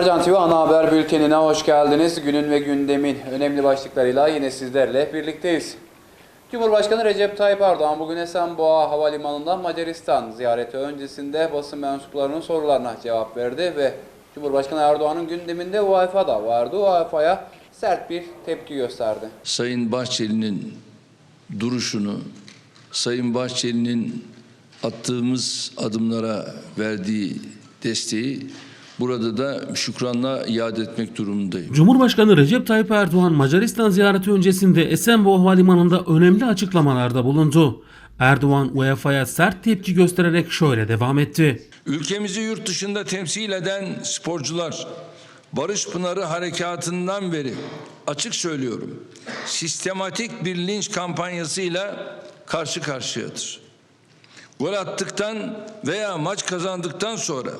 Mercan TV ana haber bültenine hoş geldiniz. Günün ve gündemin önemli başlıklarıyla yine sizlerle birlikteyiz. Cumhurbaşkanı Recep Tayyip Erdoğan bugün Esenboğa Havalimanı'ndan Macaristan ziyareti öncesinde basın mensuplarının sorularına cevap verdi ve Cumhurbaşkanı Erdoğan'ın gündeminde UEFA da vardı. UEFA'ya sert bir tepki gösterdi. Sayın Bahçeli'nin duruşunu, Sayın Bahçeli'nin attığımız adımlara verdiği desteği burada da şükranla iade etmek durumundayım. Cumhurbaşkanı Recep Tayyip Erdoğan Macaristan ziyareti öncesinde Esenboğa Havalimanı'nda önemli açıklamalarda bulundu. Erdoğan UEFA'ya sert tepki göstererek şöyle devam etti. Ülkemizi yurt dışında temsil eden sporcular Barış Pınarı harekatından beri açık söylüyorum sistematik bir linç kampanyasıyla karşı karşıyadır. Gol attıktan veya maç kazandıktan sonra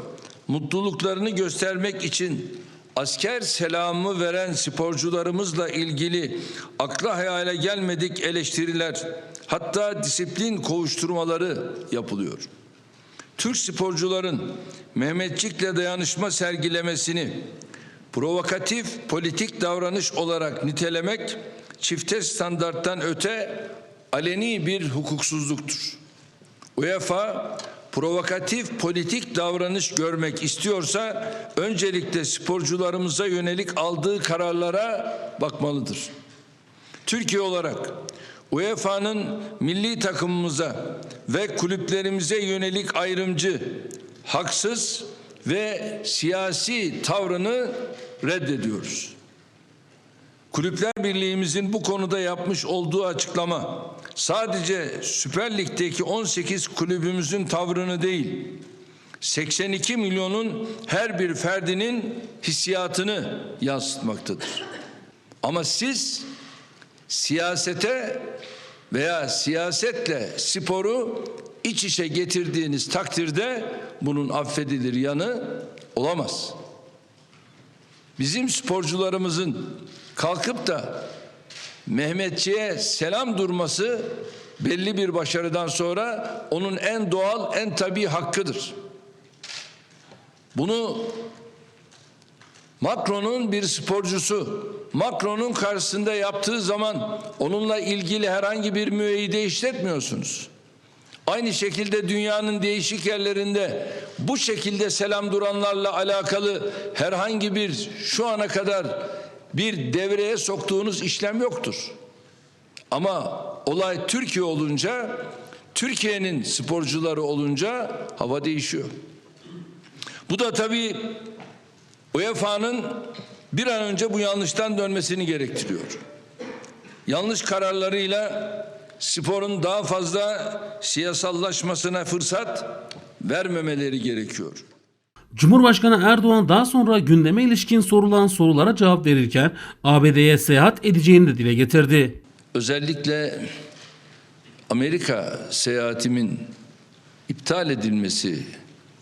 mutluluklarını göstermek için asker selamı veren sporcularımızla ilgili akla hayale gelmedik eleştiriler hatta disiplin kovuşturmaları yapılıyor. Türk sporcuların Mehmetçik'le dayanışma sergilemesini provokatif politik davranış olarak nitelemek çifte standarttan öte aleni bir hukuksuzluktur. UEFA provokatif politik davranış görmek istiyorsa öncelikle sporcularımıza yönelik aldığı kararlara bakmalıdır. Türkiye olarak UEFA'nın milli takımımıza ve kulüplerimize yönelik ayrımcı, haksız ve siyasi tavrını reddediyoruz. Kulüpler Birliğimizin bu konuda yapmış olduğu açıklama sadece Süper Lig'deki 18 kulübümüzün tavrını değil, 82 milyonun her bir ferdinin hissiyatını yansıtmaktadır. Ama siz siyasete veya siyasetle sporu iç içe getirdiğiniz takdirde bunun affedilir yanı olamaz. Bizim sporcularımızın kalkıp da Mehmetçiğe selam durması belli bir başarıdan sonra onun en doğal, en tabii hakkıdır. Bunu Macron'un bir sporcusu Macron'un karşısında yaptığı zaman onunla ilgili herhangi bir müeyyide işletmiyorsunuz. Aynı şekilde dünyanın değişik yerlerinde bu şekilde selam duranlarla alakalı herhangi bir şu ana kadar bir devreye soktuğunuz işlem yoktur. Ama olay Türkiye olunca, Türkiye'nin sporcuları olunca hava değişiyor. Bu da tabii UEFA'nın bir an önce bu yanlıştan dönmesini gerektiriyor. Yanlış kararlarıyla sporun daha fazla siyasallaşmasına fırsat vermemeleri gerekiyor. Cumhurbaşkanı Erdoğan daha sonra gündeme ilişkin sorulan sorulara cevap verirken ABD'ye seyahat edeceğini de dile getirdi. Özellikle Amerika seyahatimin iptal edilmesi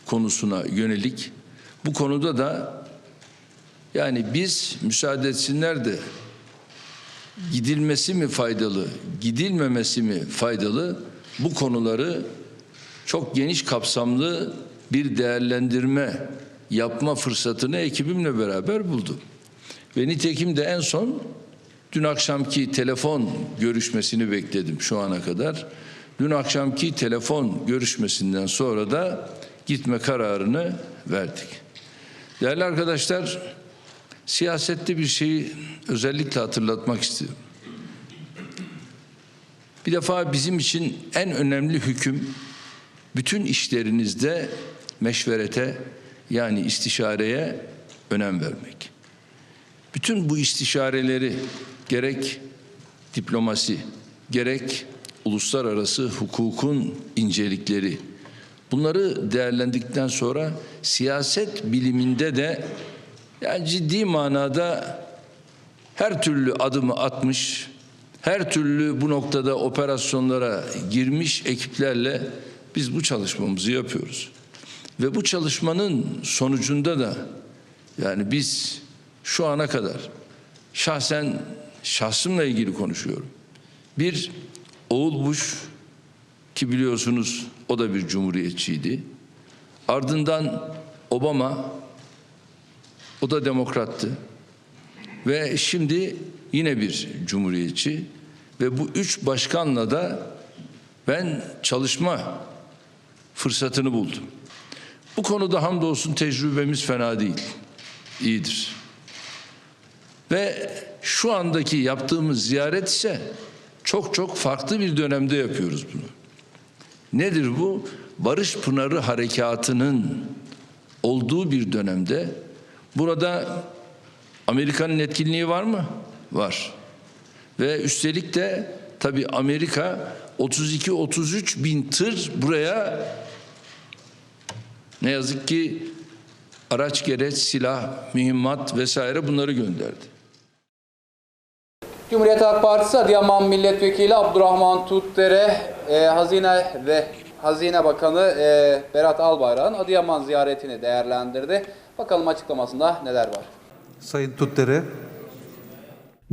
konusuna yönelik bu konuda da yani biz müsaade etsinler de gidilmesi mi faydalı, gidilmemesi mi faydalı bu konuları çok geniş kapsamlı bir değerlendirme yapma fırsatını ekibimle beraber buldum. Ve nitekim de en son dün akşamki telefon görüşmesini bekledim şu ana kadar. Dün akşamki telefon görüşmesinden sonra da gitme kararını verdik. Değerli arkadaşlar, siyasette bir şeyi özellikle hatırlatmak istiyorum. Bir defa bizim için en önemli hüküm bütün işlerinizde meşverete yani istişareye önem vermek. Bütün bu istişareleri gerek diplomasi, gerek uluslararası hukukun incelikleri bunları değerlendikten sonra siyaset biliminde de yani ciddi manada her türlü adımı atmış, her türlü bu noktada operasyonlara girmiş ekiplerle biz bu çalışmamızı yapıyoruz. Ve bu çalışmanın sonucunda da yani biz şu ana kadar şahsen şahsımla ilgili konuşuyorum. Bir Oğul Bush ki biliyorsunuz o da bir cumhuriyetçiydi. Ardından Obama O da demokrattı. Ve şimdi yine bir cumhuriyetçi ve bu üç başkanla da ben çalışma fırsatını buldum. Bu konuda hamdolsun tecrübemiz fena değil. İyidir. Ve şu andaki yaptığımız ziyaret ise çok çok farklı bir dönemde yapıyoruz bunu. Nedir bu? Barış Pınarı Harekatı'nın olduğu bir dönemde burada Amerika'nın etkinliği var mı? Var. Ve üstelik de tabii Amerika 32-33 bin tır buraya ne yazık ki araç gereç, silah, mühimmat vesaire bunları gönderdi. Cumhuriyet Halk Partisi Adıyaman Milletvekili Abdurrahman Tutdere, e, Hazine ve Hazine Bakanı e, Berat Albayrak'ın Adıyaman ziyaretini değerlendirdi. Bakalım açıklamasında neler var. Sayın Tutdere,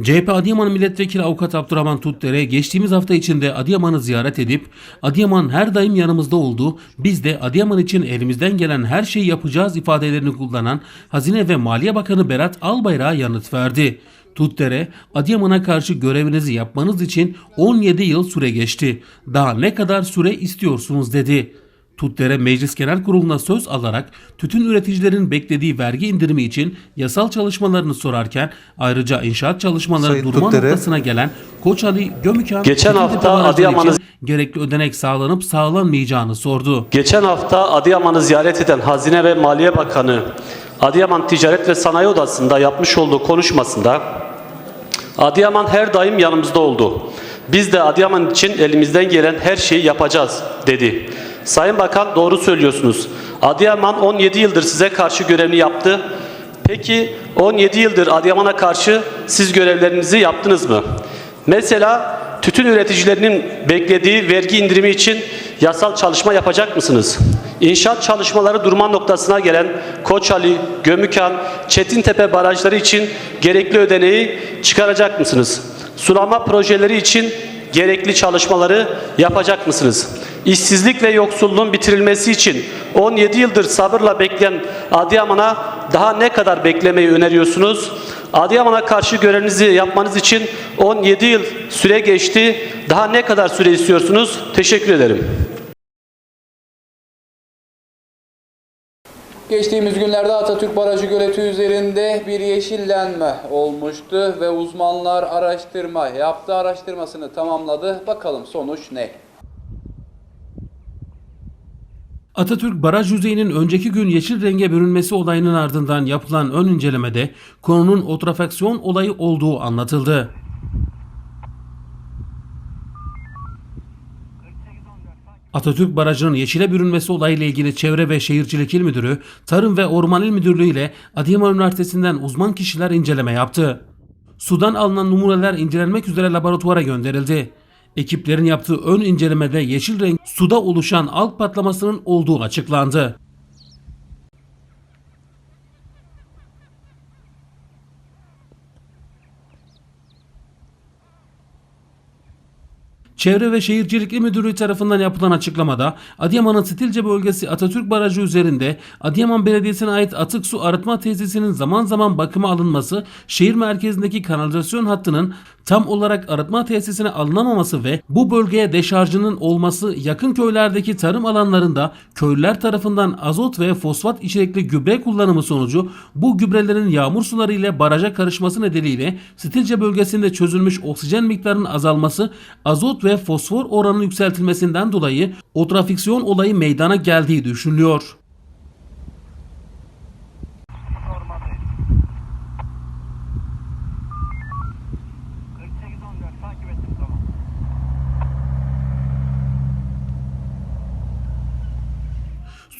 CHP Adıyaman Milletvekili Avukat Abdurrahman Tutdere geçtiğimiz hafta içinde Adıyaman'ı ziyaret edip Adıyaman her daim yanımızda oldu. Biz de Adıyaman için elimizden gelen her şeyi yapacağız ifadelerini kullanan Hazine ve Maliye Bakanı Berat Albayrak'a yanıt verdi. Tutdere, Adıyaman'a karşı görevinizi yapmanız için 17 yıl süre geçti. Daha ne kadar süre istiyorsunuz dedi. Tutdere Meclis Genel Kurulu'na söz alarak tütün üreticilerin beklediği vergi indirimi için yasal çalışmalarını sorarken ayrıca inşaat çalışmaları Sayın durma Tutdere. noktasına gelen Koçali Gömükan Geçen hafta Adıyaman'ı- gerekli ödenek sağlanıp sağlanmayacağını sordu. Geçen hafta Adıyaman'ı ziyaret eden Hazine ve Maliye Bakanı Adıyaman Ticaret ve Sanayi Odası'nda yapmış olduğu konuşmasında Adıyaman her daim yanımızda oldu. Biz de Adıyaman için elimizden gelen her şeyi yapacağız dedi. Sayın Bakan doğru söylüyorsunuz. Adıyaman 17 yıldır size karşı görevini yaptı. Peki 17 yıldır Adıyaman'a karşı siz görevlerinizi yaptınız mı? Mesela tütün üreticilerinin beklediği vergi indirimi için yasal çalışma yapacak mısınız? İnşaat çalışmaları durma noktasına gelen Koçali, Gömükan, Çetintepe barajları için gerekli ödeneği çıkaracak mısınız? Sulama projeleri için gerekli çalışmaları yapacak mısınız? İşsizlik ve yoksulluğun bitirilmesi için 17 yıldır sabırla bekleyen Adıyaman'a daha ne kadar beklemeyi öneriyorsunuz? Adıyaman'a karşı görevinizi yapmanız için 17 yıl süre geçti. Daha ne kadar süre istiyorsunuz? Teşekkür ederim. Geçtiğimiz günlerde Atatürk Barajı göleti üzerinde bir yeşillenme olmuştu ve uzmanlar araştırma yaptı, araştırmasını tamamladı. Bakalım sonuç ne? Atatürk baraj yüzeyinin önceki gün yeşil renge bürünmesi olayının ardından yapılan ön incelemede konunun otrafeksiyon olayı olduğu anlatıldı. Atatürk Barajı'nın yeşile bürünmesi olayıyla ilgili Çevre ve Şehircilik İl Müdürü, Tarım ve Orman İl Müdürlüğü ile Adıyaman Üniversitesi'nden uzman kişiler inceleme yaptı. Sudan alınan numuneler incelenmek üzere laboratuvara gönderildi. Ekiplerin yaptığı ön incelemede yeşil renk suda oluşan alg patlamasının olduğu açıklandı. Çevre ve Şehircilik İl Müdürlüğü tarafından yapılan açıklamada Adıyaman'ın Stilce bölgesi Atatürk Barajı üzerinde Adıyaman Belediyesi'ne ait atık su arıtma tesisinin zaman zaman bakıma alınması, şehir merkezindeki kanalizasyon hattının tam olarak arıtma tesisine alınamaması ve bu bölgeye deşarjının olması yakın köylerdeki tarım alanlarında köylüler tarafından azot ve fosfat içerikli gübre kullanımı sonucu bu gübrelerin yağmur suları ile baraja karışması nedeniyle Stilce bölgesinde çözülmüş oksijen miktarının azalması, azot ve fosfor oranının yükseltilmesinden dolayı otrafiksiyon olayı meydana geldiği düşünülüyor.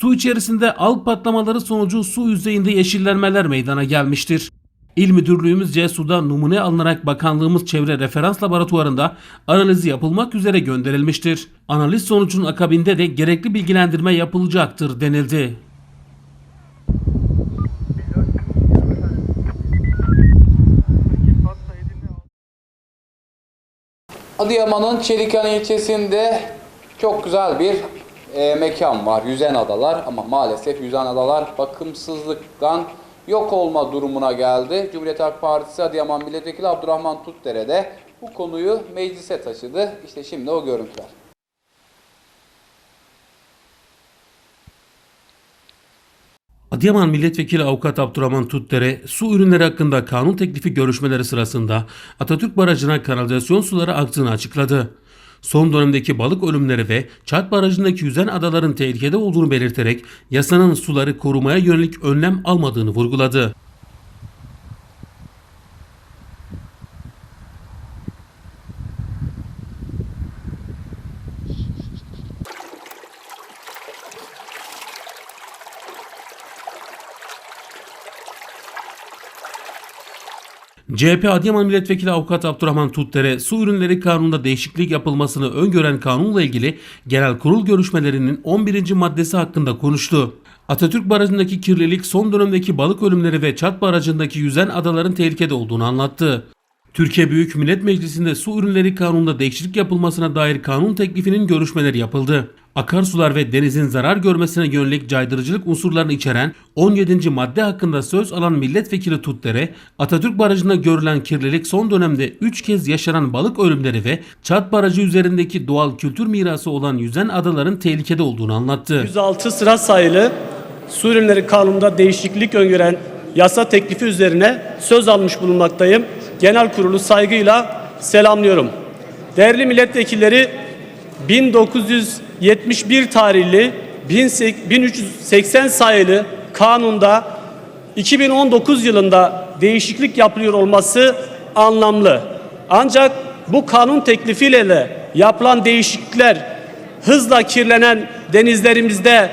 Su içerisinde alg patlamaları sonucu su yüzeyinde yeşillenmeler meydana gelmiştir. İl Müdürlüğümüzce suda numune alınarak bakanlığımız çevre referans laboratuvarında analizi yapılmak üzere gönderilmiştir. Analiz sonucunun akabinde de gerekli bilgilendirme yapılacaktır denildi. Adıyaman'ın Çelikan ilçesinde çok güzel bir e, mekan var. Yüzen adalar ama maalesef yüzen adalar bakımsızlıktan yok olma durumuna geldi. Cumhuriyet Halk Partisi Adıyaman Milletvekili Abdurrahman Tutdere de bu konuyu meclise taşıdı. İşte şimdi o görüntüler. Adıyaman Milletvekili Avukat Abdurrahman Tutdere, su ürünleri hakkında kanun teklifi görüşmeleri sırasında Atatürk Barajı'na kanalizasyon suları aktığını açıkladı. Son dönemdeki balık ölümleri ve Çat Barajı'ndaki yüzen adaların tehlikede olduğunu belirterek yasanın suları korumaya yönelik önlem almadığını vurguladı. CHP Adıyaman Milletvekili Avukat Abdurrahman Tutdere, su ürünleri kanununda değişiklik yapılmasını öngören kanunla ilgili genel kurul görüşmelerinin 11. maddesi hakkında konuştu. Atatürk Barajı'ndaki kirlilik son dönemdeki balık ölümleri ve Çat Barajı'ndaki yüzen adaların tehlikede olduğunu anlattı. Türkiye Büyük Millet Meclisi'nde su ürünleri kanununda değişiklik yapılmasına dair kanun teklifinin görüşmeleri yapıldı. Akarsular ve denizin zarar görmesine yönelik caydırıcılık unsurlarını içeren 17. madde hakkında söz alan milletvekili Tutdere, Atatürk Barajı'nda görülen kirlilik son dönemde 3 kez yaşanan balık ölümleri ve Çat Barajı üzerindeki doğal kültür mirası olan yüzen adaların tehlikede olduğunu anlattı. 106 sıra sayılı su ürünleri kanununda değişiklik öngören yasa teklifi üzerine söz almış bulunmaktayım. Genel kurulu saygıyla selamlıyorum. Değerli milletvekilleri 1971 tarihli 1380 sayılı kanunda 2019 yılında değişiklik yapılıyor olması anlamlı. Ancak bu kanun teklifiyle de yapılan değişiklikler hızla kirlenen denizlerimizde,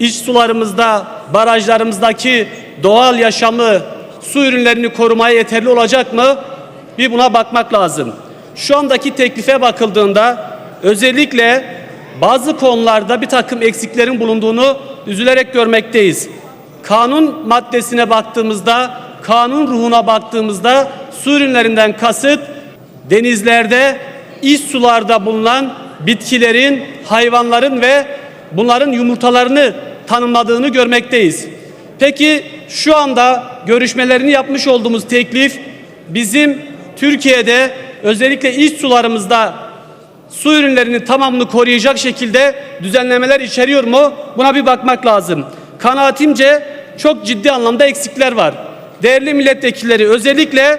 iç sularımızda, barajlarımızdaki doğal yaşamı, su ürünlerini korumaya yeterli olacak mı? Bir buna bakmak lazım. Şu andaki teklife bakıldığında özellikle bazı konularda bir takım eksiklerin bulunduğunu üzülerek görmekteyiz. Kanun maddesine baktığımızda, kanun ruhuna baktığımızda su ürünlerinden kasıt denizlerde, iç sularda bulunan bitkilerin, hayvanların ve bunların yumurtalarını tanımladığını görmekteyiz. Peki şu anda görüşmelerini yapmış olduğumuz teklif bizim Türkiye'de özellikle iç sularımızda su ürünlerinin tamamını koruyacak şekilde düzenlemeler içeriyor mu? Buna bir bakmak lazım. Kanaatimce çok ciddi anlamda eksikler var. Değerli milletvekilleri özellikle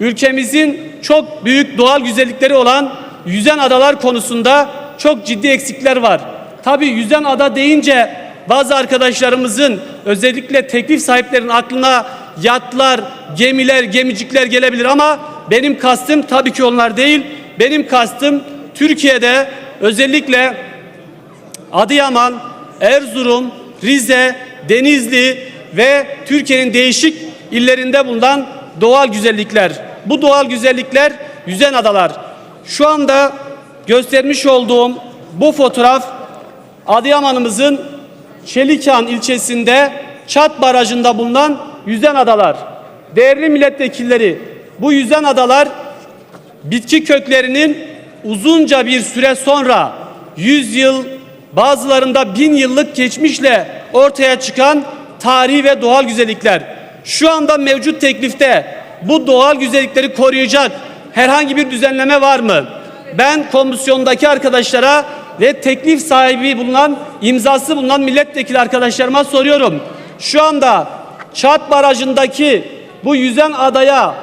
ülkemizin çok büyük doğal güzellikleri olan yüzen adalar konusunda çok ciddi eksikler var. Tabii yüzen ada deyince bazı arkadaşlarımızın özellikle teklif sahiplerinin aklına yatlar, gemiler, gemicikler gelebilir ama benim kastım tabii ki onlar değil. Benim kastım Türkiye'de özellikle Adıyaman, Erzurum, Rize, Denizli ve Türkiye'nin değişik illerinde bulunan doğal güzellikler. Bu doğal güzellikler yüzen adalar. Şu anda göstermiş olduğum bu fotoğraf Adıyaman'ımızın Çelikan ilçesinde Çat Barajı'nda bulunan yüzen adalar. Değerli milletvekilleri bu yüzen adalar bitki köklerinin uzunca bir süre sonra 100 yıl bazılarında bin yıllık geçmişle ortaya çıkan tarihi ve doğal güzellikler. Şu anda mevcut teklifte bu doğal güzellikleri koruyacak herhangi bir düzenleme var mı? Ben komisyondaki arkadaşlara ve teklif sahibi bulunan imzası bulunan milletvekili arkadaşlarıma soruyorum. Şu anda Çat Barajı'ndaki bu yüzen adaya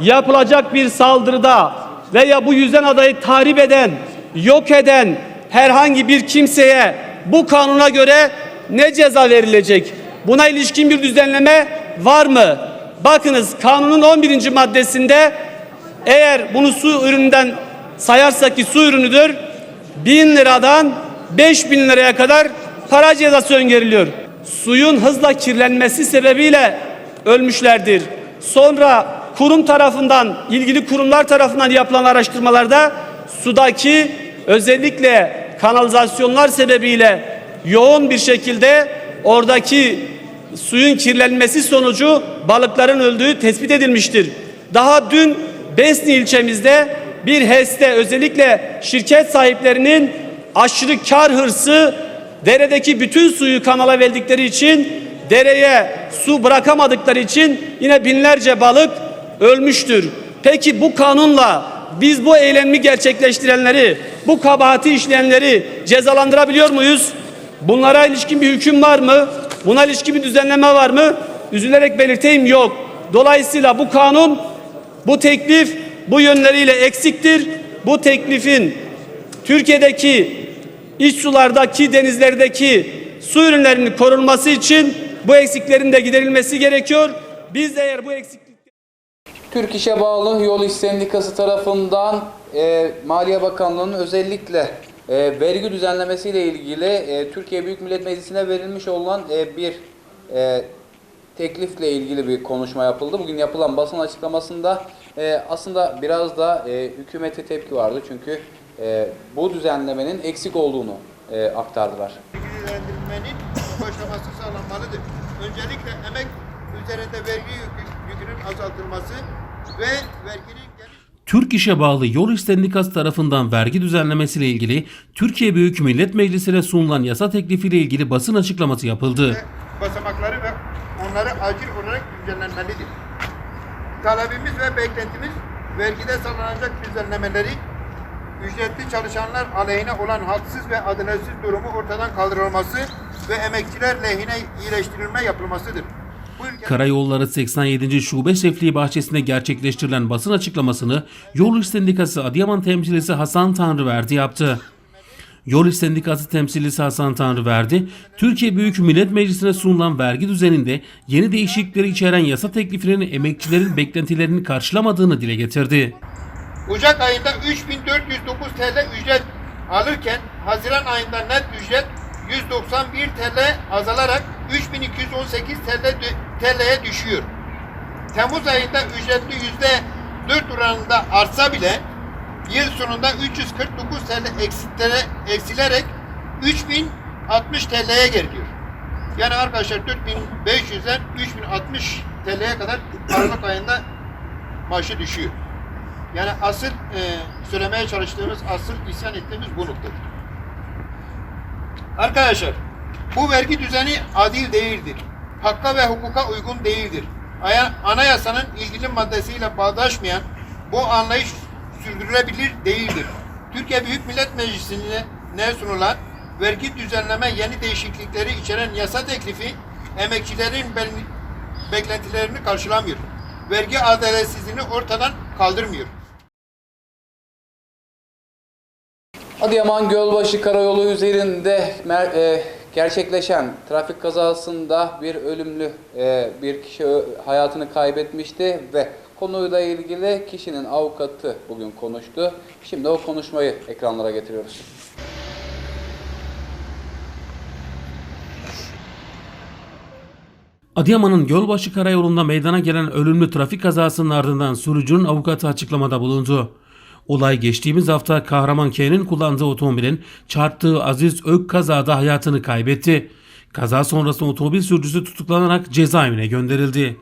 yapılacak bir saldırıda veya bu yüzen adayı tahrip eden, yok eden herhangi bir kimseye bu kanuna göre ne ceza verilecek? Buna ilişkin bir düzenleme var mı? Bakınız kanunun 11. maddesinde eğer bunu su ürününden sayarsak ki su ürünüdür 1000 liradan 5000 liraya kadar para cezası öngörülüyor. Suyun hızla kirlenmesi sebebiyle ölmüşlerdir. Sonra kurum tarafından, ilgili kurumlar tarafından yapılan araştırmalarda sudaki özellikle kanalizasyonlar sebebiyle yoğun bir şekilde oradaki suyun kirlenmesi sonucu balıkların öldüğü tespit edilmiştir. Daha dün Besni ilçemizde bir HES'te özellikle şirket sahiplerinin aşırı kar hırsı deredeki bütün suyu kanala verdikleri için dereye su bırakamadıkları için yine binlerce balık ölmüştür. Peki bu kanunla biz bu eylemi gerçekleştirenleri, bu kabahati işleyenleri cezalandırabiliyor muyuz? Bunlara ilişkin bir hüküm var mı? Buna ilişkin bir düzenleme var mı? Üzülerek belirteyim yok. Dolayısıyla bu kanun, bu teklif bu yönleriyle eksiktir. Bu teklifin Türkiye'deki iç sulardaki denizlerdeki su ürünlerinin korunması için bu eksiklerin de giderilmesi gerekiyor. Biz de eğer bu eksiklik Türk İş'e bağlı Yol İş Sendikası tarafından e, Maliye Bakanlığı'nın özellikle e, vergi düzenlemesiyle ilgili e, Türkiye Büyük Millet Meclisi'ne verilmiş olan e, bir e, teklifle ilgili bir konuşma yapıldı. Bugün yapılan basın açıklamasında e, aslında biraz da e, hükümete tepki vardı. Çünkü e, bu düzenlemenin eksik olduğunu e, aktardılar. bilgilendirmenin başlaması sağlanmalıdır. Öncelikle emek üzerinde vergi yükü- yükünün azaltılması ve verginin geniş Türk İş'e bağlı Yol İş Sendikası tarafından vergi düzenlemesiyle ilgili Türkiye Büyük Millet Meclisi'ne sunulan yasa teklifiyle ilgili basın açıklaması yapıldı. basamakları ve onları acil olarak güncellenmelidir. Talebimiz ve beklentimiz vergide sağlanacak düzenlemeleri ücretli çalışanlar aleyhine olan haksız ve adaletsiz durumu ortadan kaldırılması ve emekçiler lehine iyileştirilme yapılmasıdır. Karayolları 87. Şube Şefliği bahçesinde gerçekleştirilen basın açıklamasını Yol İş Sendikası Adıyaman temsilcisi Hasan Tanrıverdi yaptı. Yol İş Sendikası temsilcisi Hasan Tanrıverdi, Türkiye Büyük Millet Meclisi'ne sunulan vergi düzeninde yeni değişiklikleri içeren yasa tekliflerinin emekçilerin beklentilerini karşılamadığını dile getirdi. Ocak ayında 3409 TL ücret alırken Haziran ayında net ücret 191 TL azalarak 3218 TL TL'ye düşüyor. Temmuz ayında ücretli yüzde 4 oranında artsa bile yıl sonunda 349 TL eksitlere, eksilerek 3060 TL'ye geliyor. Yani arkadaşlar 4500'den 3060 TL'ye kadar Aralık ayında maaşı düşüyor. Yani asıl e, söylemeye çalıştığımız, asıl isyan ettiğimiz bu noktadır. Arkadaşlar, bu vergi düzeni adil değildir. Hakka ve hukuka uygun değildir. Aya- Anayasanın ilgili maddesiyle bağdaşmayan bu anlayış sürdürülebilir değildir. Türkiye Büyük Millet Meclisi'ne ne sunulan vergi düzenleme yeni değişiklikleri içeren yasa teklifi emekçilerin be- beklentilerini karşılamıyor. Vergi adaletsizliğini ortadan kaldırmıyor. Adıyaman Gölbaşı Karayolu üzerinde e, gerçekleşen trafik kazasında bir ölümlü e, bir kişi hayatını kaybetmişti ve konuyla ilgili kişinin avukatı bugün konuştu. Şimdi o konuşmayı ekranlara getiriyoruz. Adıyaman'ın Gölbaşı Karayolu'nda meydana gelen ölümlü trafik kazasının ardından sürücünün avukatı açıklamada bulundu. Olay geçtiğimiz hafta Kahraman K'nin kullandığı otomobilin çarptığı Aziz Ök kazada hayatını kaybetti. Kaza sonrasında otomobil sürücüsü tutuklanarak cezaevine gönderildi.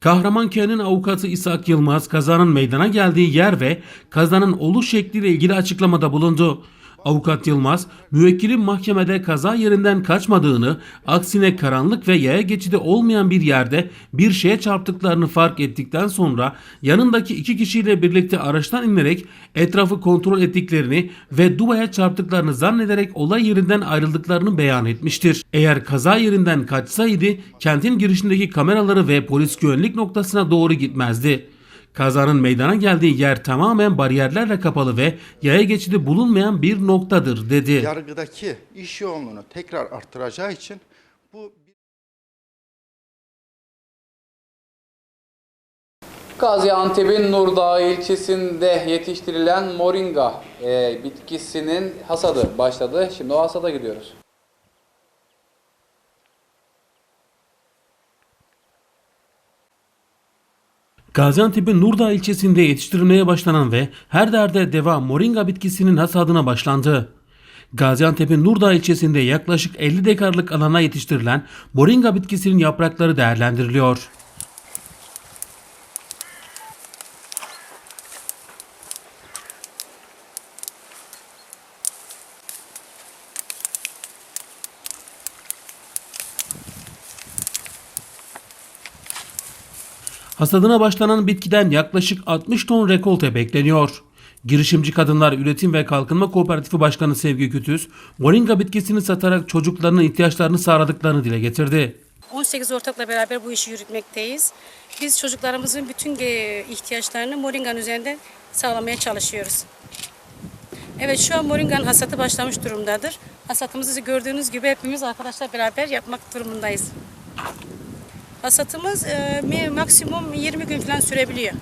Kahraman K'nin avukatı İshak Yılmaz kazanın meydana geldiği yer ve kazanın oluş şekliyle ilgili açıklamada bulundu. Avukat Yılmaz, müvekkilin mahkemede kaza yerinden kaçmadığını, aksine karanlık ve yaya geçidi olmayan bir yerde bir şeye çarptıklarını fark ettikten sonra yanındaki iki kişiyle birlikte araçtan inerek etrafı kontrol ettiklerini ve Dubai'ye çarptıklarını zannederek olay yerinden ayrıldıklarını beyan etmiştir. Eğer kaza yerinden kaçsaydı kentin girişindeki kameraları ve polis güvenlik noktasına doğru gitmezdi. Kazanın meydana geldiği yer tamamen bariyerlerle kapalı ve yaya geçidi bulunmayan bir noktadır dedi. yargıdaki iş yoğunluğunu tekrar arttıracağı için bu Gaziantep'in Nurdağ ilçesinde yetiştirilen moringa e, bitkisinin hasadı başladı. Şimdi o hasada gidiyoruz. Gaziantep'in Nurdağ ilçesinde yetiştirilmeye başlanan ve her derde deva moringa bitkisinin hasadına başlandı. Gaziantep'in Nurdağ ilçesinde yaklaşık 50 dekarlık alana yetiştirilen moringa bitkisinin yaprakları değerlendiriliyor. Hasadına başlanan bitkiden yaklaşık 60 ton rekolte bekleniyor. Girişimci Kadınlar Üretim ve Kalkınma Kooperatifi Başkanı Sevgi Kütüz, moringa bitkisini satarak çocuklarının ihtiyaçlarını sağladıklarını dile getirdi. 18 ortakla beraber bu işi yürütmekteyiz. Biz çocuklarımızın bütün e, ihtiyaçlarını moringanın üzerinde sağlamaya çalışıyoruz. Evet şu an moringanın hasatı başlamış durumdadır. Hasatımızı gördüğünüz gibi hepimiz arkadaşlar beraber yapmak durumundayız. Hasatımız e, maksimum 20 gün falan sürebiliyor.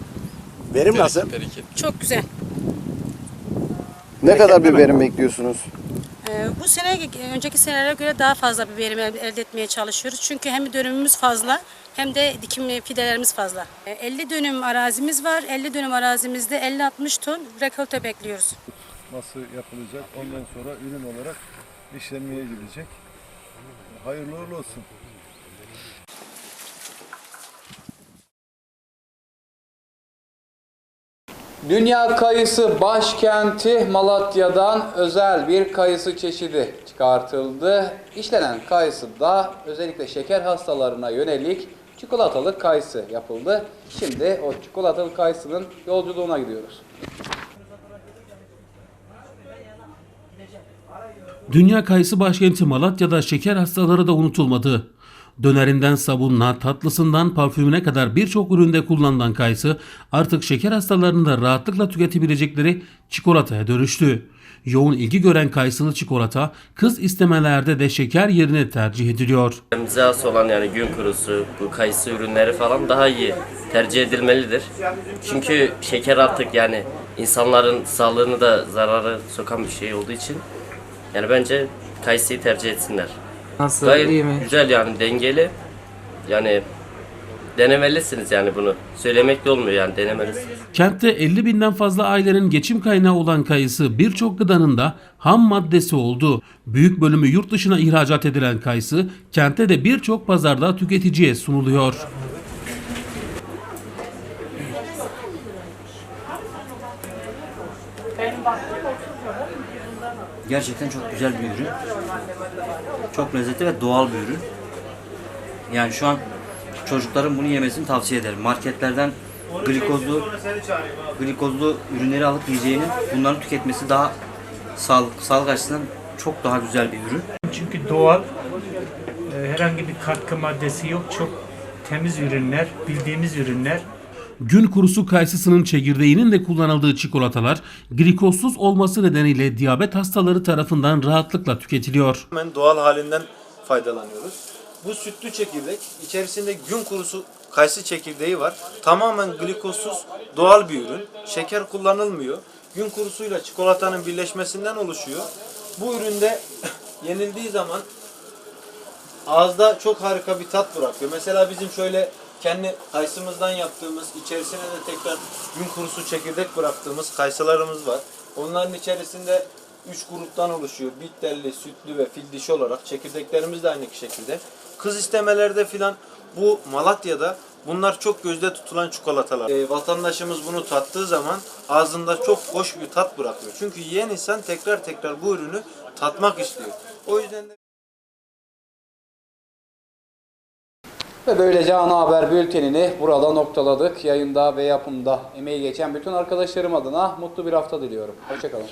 Verim nasıl? Çok güzel. Ne kadar bir verim bekliyorsunuz? Ee, Bu sene önceki senelere göre daha fazla bir verim el- elde etmeye çalışıyoruz. Çünkü hem dönümümüz fazla hem de dikim fidelerimiz fazla. Ee, 50 dönüm arazimiz var. 50 dönüm arazimizde 50-60 ton rekolte bekliyoruz. nasıl yapılacak ondan sonra ürün olarak işlenmeye gidecek. Hayırlı uğurlu olsun. Dünya kayısı başkenti Malatya'dan özel bir kayısı çeşidi çıkartıldı. İşlenen kayısı da özellikle şeker hastalarına yönelik çikolatalı kayısı yapıldı. Şimdi o çikolatalı kayısının yolculuğuna gidiyoruz. Dünya kayısı başkenti Malatya'da şeker hastaları da unutulmadı. Dönerinden sabununa, tatlısından parfümüne kadar birçok üründe kullanılan kayısı artık şeker hastalarının da rahatlıkla tüketebilecekleri çikolataya dönüştü. Yoğun ilgi gören kayısılı çikolata kız istemelerde de şeker yerine tercih ediliyor. Bize has olan yani gün kurusu, bu kayısı ürünleri falan daha iyi tercih edilmelidir. Çünkü şeker artık yani insanların sağlığını da zararı sokan bir şey olduğu için yani bence kayısıyı tercih etsinler. Nasıl? Gayet iyi mi? güzel yani dengeli. Yani denemelisiniz yani bunu. Söylemek de olmuyor yani denemelisiniz. Kentte 50 binden fazla ailenin geçim kaynağı olan kayısı birçok gıdanın da ham maddesi oldu. Büyük bölümü yurt dışına ihracat edilen kayısı kentte de birçok pazarda tüketiciye sunuluyor. Gerçekten çok güzel bir ürün. Çok lezzetli ve doğal bir ürün. Yani şu an çocukların bunu yemesini tavsiye ederim. Marketlerden glikozlu glikozlu ürünleri alıp yiyeceğinin bunların tüketmesi daha sağlık, sağlık açısından çok daha güzel bir ürün. Çünkü doğal, e, herhangi bir katkı maddesi yok. Çok temiz ürünler, bildiğimiz ürünler. Gün kurusu kayısısının çekirdeğinin de kullanıldığı çikolatalar glikozsuz olması nedeniyle diyabet hastaları tarafından rahatlıkla tüketiliyor. Hemen doğal halinden faydalanıyoruz. Bu sütlü çekirdek içerisinde gün kurusu kayısı çekirdeği var. Tamamen glikozsuz doğal bir ürün. Şeker kullanılmıyor. Gün kurusuyla çikolatanın birleşmesinden oluşuyor. Bu üründe yenildiği zaman ağızda çok harika bir tat bırakıyor. Mesela bizim şöyle kendi kayısımızdan yaptığımız, içerisine de tekrar gün kurusu çekirdek bıraktığımız kayısılarımız var. Onların içerisinde 3 gruptan oluşuyor. Bitterli, sütlü ve fil dişi olarak. Çekirdeklerimiz de aynı şekilde. Kız istemelerde filan bu Malatya'da bunlar çok gözde tutulan çikolatalar. Ee, vatandaşımız bunu tattığı zaman ağzında çok hoş bir tat bırakıyor. Çünkü yiyen insan tekrar tekrar bu ürünü tatmak istiyor. O yüzden de Ve böylece ana haber bültenini burada noktaladık. Yayında ve yapımda emeği geçen bütün arkadaşlarım adına mutlu bir hafta diliyorum. Hoşçakalın.